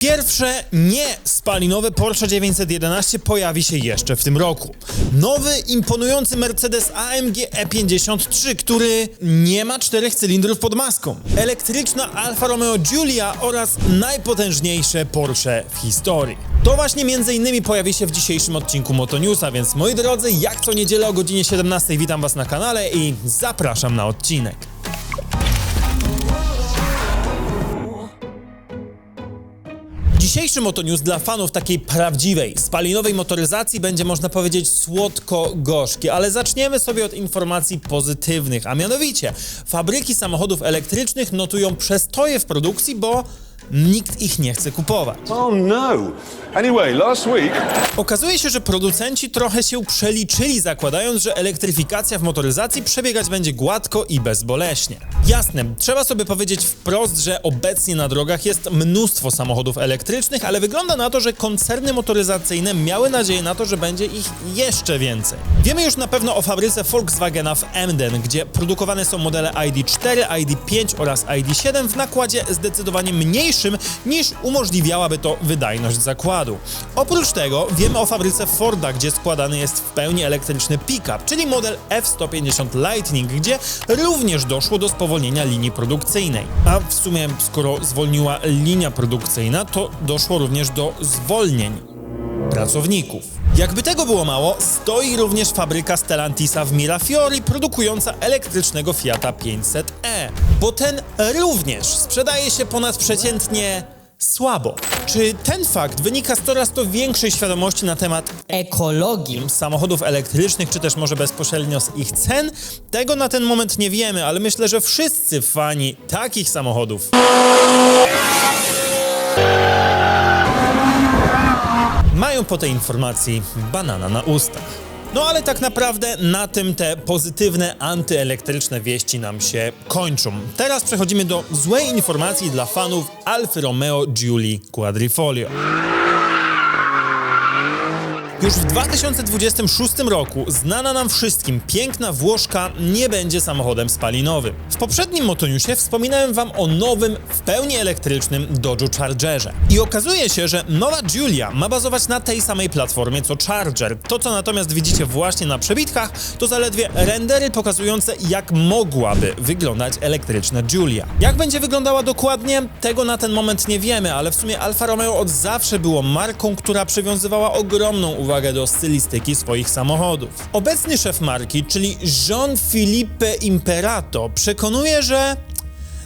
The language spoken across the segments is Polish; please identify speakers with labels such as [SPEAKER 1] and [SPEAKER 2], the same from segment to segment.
[SPEAKER 1] Pierwsze nie spalinowe Porsche 911 pojawi się jeszcze w tym roku. Nowy, imponujący Mercedes AMG E53, który nie ma czterech cylindrów pod maską. Elektryczna Alfa Romeo Giulia oraz najpotężniejsze Porsche w historii. To właśnie między innymi pojawi się w dzisiejszym odcinku Motonewsa, więc moi drodzy, jak co niedzielę o godzinie 17 witam was na kanale i zapraszam na odcinek. Dzisiejszy Motonews dla fanów takiej prawdziwej, spalinowej motoryzacji będzie można powiedzieć słodko-gorzki, ale zaczniemy sobie od informacji pozytywnych, a mianowicie fabryki samochodów elektrycznych notują przestoje w produkcji, bo nikt ich nie chce kupować.
[SPEAKER 2] Oh no. Anyway, last week.
[SPEAKER 1] Okazuje się, że producenci trochę się przeliczyli, zakładając, że elektryfikacja w motoryzacji przebiegać będzie gładko i bezboleśnie. Jasne, trzeba sobie powiedzieć wprost, że obecnie na drogach jest mnóstwo samochodów elektrycznych, ale wygląda na to, że koncerny motoryzacyjne miały nadzieję na to, że będzie ich jeszcze więcej. Wiemy już na pewno o fabryce Volkswagena w Emden, gdzie produkowane są modele ID4, ID5 oraz ID7 w nakładzie zdecydowanie mniejszym niż umożliwiałaby to wydajność zakładu. Oprócz tego wiemy o fabryce Forda, gdzie składany jest w pełni elektryczny pick-up, czyli model F-150 Lightning, gdzie również doszło do spowolnienia linii produkcyjnej. A w sumie, skoro zwolniła linia produkcyjna, to doszło również do zwolnień pracowników. Jakby tego było mało, stoi również fabryka Stellantisa w Mirafiori produkująca elektrycznego Fiata 500e, bo ten również sprzedaje się ponadprzeciętnie słabo. Czy ten fakt wynika z coraz to większej świadomości na temat
[SPEAKER 3] ekologii.
[SPEAKER 1] samochodów elektrycznych, czy też może bezpośrednio z ich cen? Tego na ten moment nie wiemy, ale myślę, że wszyscy fani takich samochodów mają po tej informacji banana na ustach. No ale tak naprawdę na tym te pozytywne antyelektryczne wieści nam się kończą. Teraz przechodzimy do złej informacji dla fanów Alfa Romeo Giulia Quadrifoglio. Już w 2026 roku znana nam wszystkim piękna Włoszka nie będzie samochodem spalinowym. W poprzednim Motoniusie wspominałem wam o nowym, w pełni elektrycznym Dodge Chargerze. I okazuje się, że nowa Giulia ma bazować na tej samej platformie co Charger. To, co natomiast widzicie właśnie na przebitkach, to zaledwie rendery pokazujące, jak mogłaby wyglądać elektryczna Giulia. Jak będzie wyglądała dokładnie, tego na ten moment nie wiemy, ale w sumie Alfa Romeo od zawsze było marką, która przywiązywała ogromną uwagę do stylistyki swoich samochodów. Obecny szef marki, czyli Jean-Philippe Imperato, przekonuje, że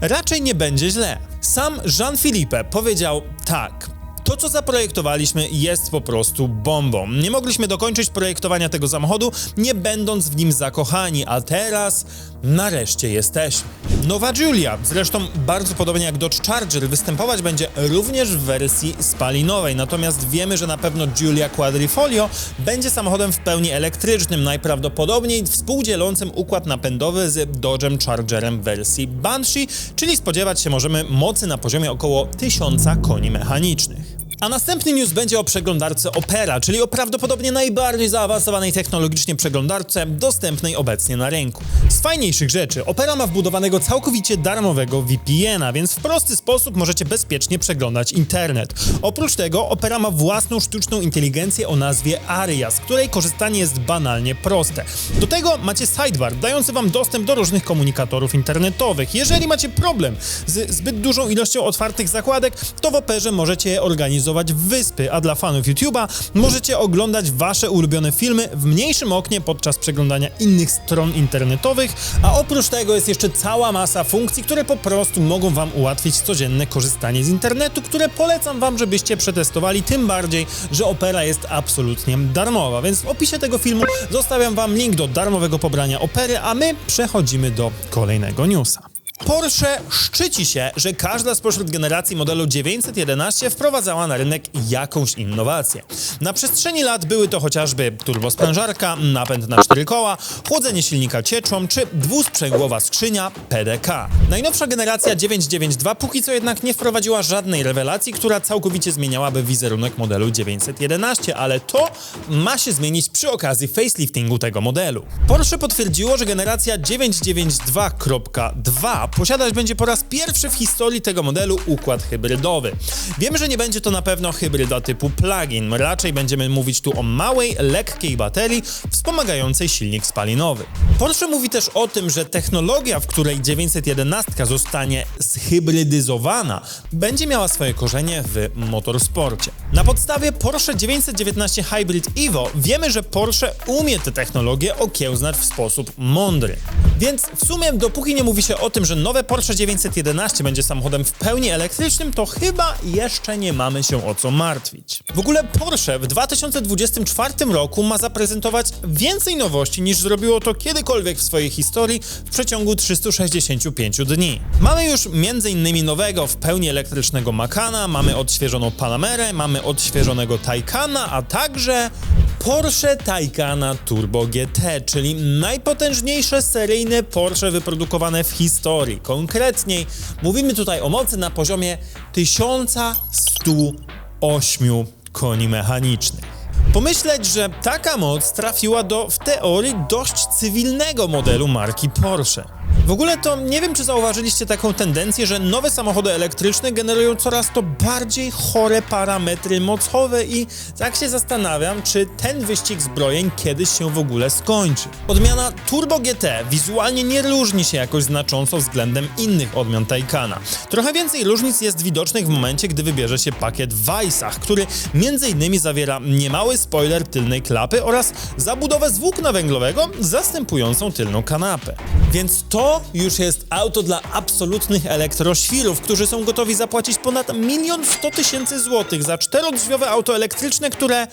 [SPEAKER 1] raczej nie będzie źle. Sam Jean-Philippe powiedział tak. To, co zaprojektowaliśmy, jest po prostu bombą. Nie mogliśmy dokończyć projektowania tego samochodu, nie będąc w nim zakochani, a teraz nareszcie jesteśmy. Nowa Giulia, zresztą bardzo podobnie jak Dodge Charger, występować będzie również w wersji spalinowej, natomiast wiemy, że na pewno Giulia Quadrifoglio będzie samochodem w pełni elektrycznym, najprawdopodobniej współdzielącym układ napędowy z Dodge'em Chargerem wersji Banshee, czyli spodziewać się możemy mocy na poziomie około 1000 koni mechanicznych. A następny news będzie o przeglądarce Opera, czyli o prawdopodobnie najbardziej zaawansowanej technologicznie przeglądarce dostępnej obecnie na rynku. Z fajniejszych rzeczy, Opera ma wbudowanego całkowicie darmowego VPN-a, więc w prosty sposób możecie bezpiecznie przeglądać internet. Oprócz tego Opera ma własną sztuczną inteligencję o nazwie Aria, z której korzystanie jest banalnie proste. Do tego macie sidebar, dający wam dostęp do różnych komunikatorów internetowych. Jeżeli macie problem z zbyt dużą ilością otwartych zakładek, to w Operze możecie je organizować w wyspy, a dla fanów YouTube'a możecie oglądać wasze ulubione filmy w mniejszym oknie podczas przeglądania innych stron internetowych, a oprócz tego jest jeszcze cała masa funkcji, które po prostu mogą wam ułatwić codzienne korzystanie z internetu, które polecam wam, żebyście przetestowali, tym bardziej, że Opera jest absolutnie darmowa, więc w opisie tego filmu zostawiam wam link do darmowego pobrania Opery, a my przechodzimy do kolejnego newsa. Porsche szczyci się, że każda spośród generacji modelu 911 wprowadzała na rynek jakąś innowację. Na przestrzeni lat były to chociażby turbosprężarka, napęd na cztery koła, chłodzenie silnika cieczą czy dwusprzęgłowa skrzynia PDK. Najnowsza generacja 992 póki co jednak nie wprowadziła żadnej rewelacji, która całkowicie zmieniałaby wizerunek modelu 911, ale to ma się zmienić przy okazji faceliftingu tego modelu. Porsche potwierdziło, że generacja 992.2 posiadać będzie po raz pierwszy w historii tego modelu układ hybrydowy. Wiemy, że nie będzie to na pewno hybryda typu plug-in, raczej będziemy mówić tu o małej, lekkiej baterii wspomagającej silnik spalinowy. Porsche mówi też o tym, że technologia, w której 911 zostanie zhybrydyzowana, będzie miała swoje korzenie w motorsporcie. Na podstawie Porsche 919 Hybrid Evo wiemy, że Porsche umie tę technologię okiełznać w sposób mądry. Więc w sumie, dopóki nie mówi się o tym, że nowe Porsche 911 będzie samochodem w pełni elektrycznym, to chyba jeszcze nie mamy się o co martwić. W ogóle Porsche w 2024 roku ma zaprezentować więcej nowości niż zrobiło to kiedykolwiek w swojej historii w przeciągu 365 dni. Mamy już m.in. nowego w pełni elektrycznego Macana, mamy odświeżoną Panamerę, mamy odświeżonego Taycana, a także Porsche Taycana Turbo GT, czyli najpotężniejsze seryjne Porsche wyprodukowane w historii. Konkretniej mówimy tutaj o mocy na poziomie 1108 koni mechanicznych. Pomyśleć, że taka moc trafiła do w teorii dość cywilnego modelu marki Porsche. W ogóle to nie wiem, czy zauważyliście taką tendencję, że nowe samochody elektryczne generują coraz to bardziej chore parametry mocowe i tak się zastanawiam, czy ten wyścig zbrojeń kiedyś się w ogóle skończy. Odmiana Turbo GT wizualnie nie różni się jakoś znacząco względem innych odmian Taycana. Trochę więcej różnic jest widocznych w momencie, gdy wybierze się pakiet Weissach, który m.in. zawiera niemały spoiler tylnej klapy oraz zabudowę z włókna węglowego zastępującą tylną kanapę. Więc to już jest auto dla absolutnych elektroświrów, którzy są gotowi zapłacić ponad milion sto tysięcy złotych za czterodrzwiowe auto elektryczne, które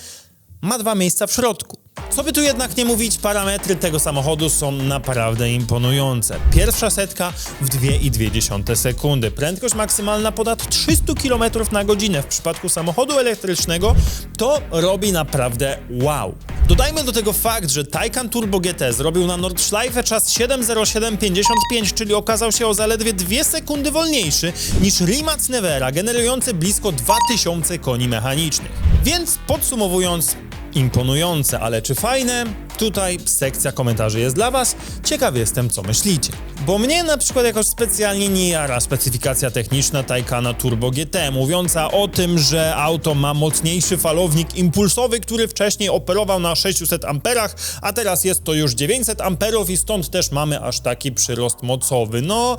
[SPEAKER 1] ma dwa miejsca w środku. Co by tu jednak nie mówić, parametry tego samochodu są naprawdę imponujące. Pierwsza setka w 2,2 sekundy, prędkość maksymalna ponad 300 km na godzinę. W przypadku samochodu elektrycznego to robi naprawdę wow. Dodajmy do tego fakt, że Taycan Turbo GT zrobił na Nordschleife czas 7.07.55, czyli okazał się o zaledwie 2 sekundy wolniejszy niż Rimac Nevera, generujący blisko 2000 koni mechanicznych. Więc podsumowując, imponujące, ale czy fajne? Tutaj sekcja komentarzy jest dla Was. Ciekaw jestem, co myślicie. Bo mnie na przykład jakoś specjalnie nie jara specyfikacja techniczna Taycana Turbo GT, mówiąca o tym, że auto ma mocniejszy falownik impulsowy, który wcześniej operował na 600 amperach, a teraz jest to już 900 amperów i stąd też mamy aż taki przyrost mocowy. No...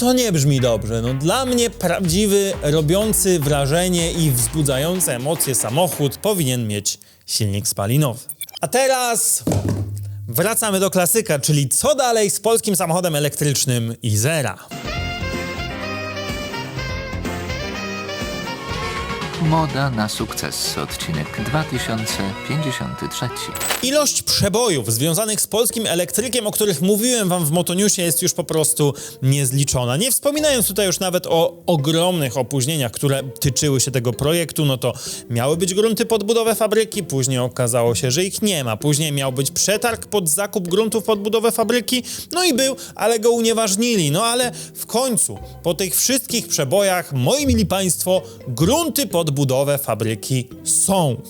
[SPEAKER 1] To nie brzmi dobrze. No, dla mnie prawdziwy, robiący wrażenie i wzbudzający emocje samochód powinien mieć silnik spalinowy. A teraz wracamy do klasyka, czyli co dalej z polskim samochodem elektrycznym Izera.
[SPEAKER 3] Moda na sukces, odcinek 2053.
[SPEAKER 1] Ilość przebojów związanych z polskim elektrykiem, o których mówiłem wam w Motoniusie, jest już po prostu niezliczona. Nie wspominając tutaj już nawet o ogromnych opóźnieniach, które tyczyły się tego projektu, no to miały być grunty pod budowę fabryki, później okazało się, że ich nie ma. Później miał być przetarg pod zakup gruntów pod budowę fabryki, no i był, ale go unieważnili. No ale w końcu, po tych wszystkich przebojach, moi mili państwo, grunty pod budowę fabryki są.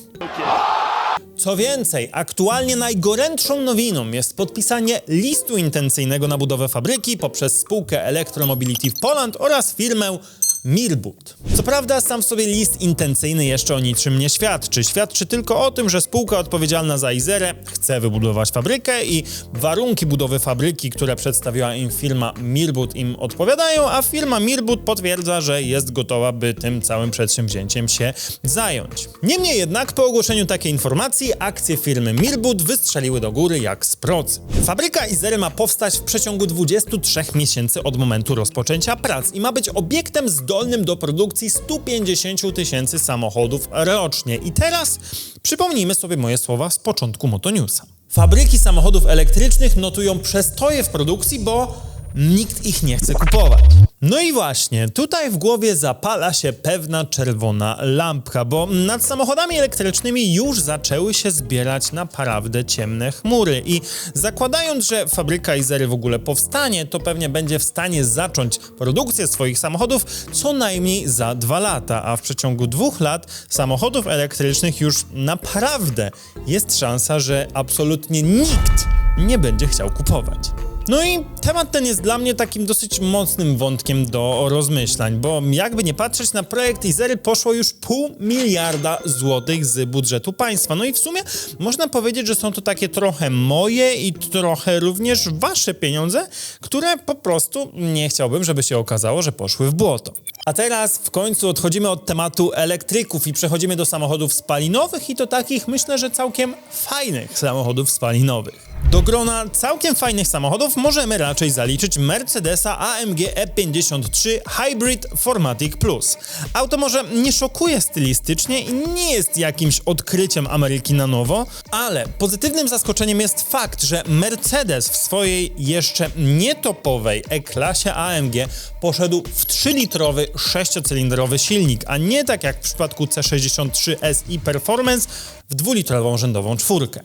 [SPEAKER 1] Co więcej, aktualnie najgorętszą nowiną jest podpisanie listu intencyjnego na budowę fabryki poprzez spółkę Electromobility w Poland oraz firmę Mirbut. Co prawda, sam w sobie list intencyjny jeszcze o niczym nie świadczy. Świadczy tylko o tym, że spółka odpowiedzialna za Izerę chce wybudować fabrykę i warunki budowy fabryki, które przedstawiła im firma Mirbut im odpowiadają, a firma Mirbut potwierdza, że jest gotowa, by tym całym przedsięwzięciem się zająć. Niemniej jednak po ogłoszeniu takiej informacji akcje firmy Mirbut wystrzeliły do góry jak z procy. Fabryka Izery ma powstać w przeciągu 23 miesięcy od momentu rozpoczęcia prac i ma być obiektem zdolnym do produkcji 150 tysięcy samochodów rocznie. I teraz przypomnijmy sobie moje słowa z początku Motoniusa. Fabryki samochodów elektrycznych notują przestoje w produkcji, bo nikt ich nie chce kupować. No i właśnie, tutaj w głowie zapala się pewna czerwona lampka, bo nad samochodami elektrycznymi już zaczęły się zbierać naprawdę ciemne chmury i zakładając, że fabryka Izery w ogóle powstanie, to pewnie będzie w stanie zacząć produkcję swoich samochodów co najmniej za dwa lata, a w przeciągu dwóch lat samochodów elektrycznych już naprawdę jest szansa, że absolutnie nikt nie będzie chciał kupować. No i temat ten jest dla mnie takim dosyć mocnym wątkiem do rozmyślań, bo jakby nie patrzeć na projekt Izery poszło już pół miliarda złotych z budżetu państwa. No i w sumie można powiedzieć, że są to takie trochę moje i trochę również wasze pieniądze, które po prostu nie chciałbym, żeby się okazało, że poszły w błoto. A teraz w końcu odchodzimy od tematu elektryków i przechodzimy do samochodów spalinowych i to takich myślę, że całkiem fajnych samochodów spalinowych. Do grona całkiem fajnych samochodów możemy raczej zaliczyć Mercedesa AMG E53 Hybrid Formatic Plus. Auto może nie szokuje stylistycznie i nie jest jakimś odkryciem Ameryki na nowo, ale pozytywnym zaskoczeniem jest fakt, że Mercedes w swojej jeszcze nietopowej E-klasie AMG poszedł w 3-litrowy, 6-cylindrowy silnik, a nie tak jak w przypadku C63 SI Performance w 2-litrową rzędową czwórkę.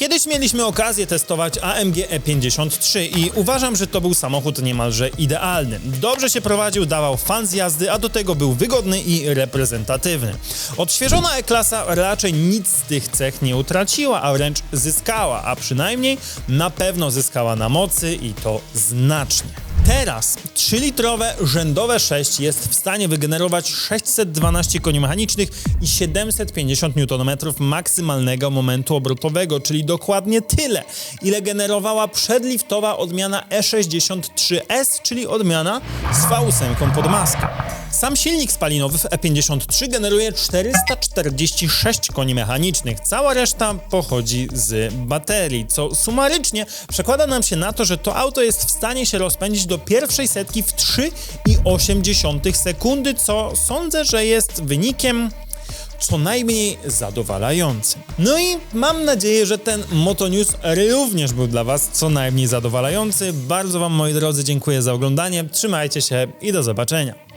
[SPEAKER 1] Kiedyś mieliśmy okazję testować AMG E53 i uważam, że to był samochód niemalże idealny. Dobrze się prowadził, dawał fan z jazdy, a do tego był wygodny i reprezentatywny. Odświeżona E-klasa raczej nic z tych cech nie utraciła, a wręcz zyskała, a przynajmniej na pewno zyskała na mocy i to znacznie. Teraz 3-litrowe rzędowe 6 jest w stanie wygenerować 612 koni mechanicznych i 750 Nm maksymalnego momentu obrotowego, czyli dokładnie tyle, ile generowała przedliftowa odmiana E63S, czyli odmiana z V8 pod maską. Sam silnik spalinowy w E53 generuje 446 koni mechanicznych, cała reszta pochodzi z baterii, co sumarycznie przekłada nam się na to, że to auto jest w stanie się rozpędzić do pierwszej setki w 3,8 sekundy, co sądzę, że jest wynikiem co najmniej zadowalającym. No i mam nadzieję, że ten Motonews również był dla Was co najmniej zadowalający. Bardzo Wam, moi drodzy, dziękuję za oglądanie. Trzymajcie się i do zobaczenia.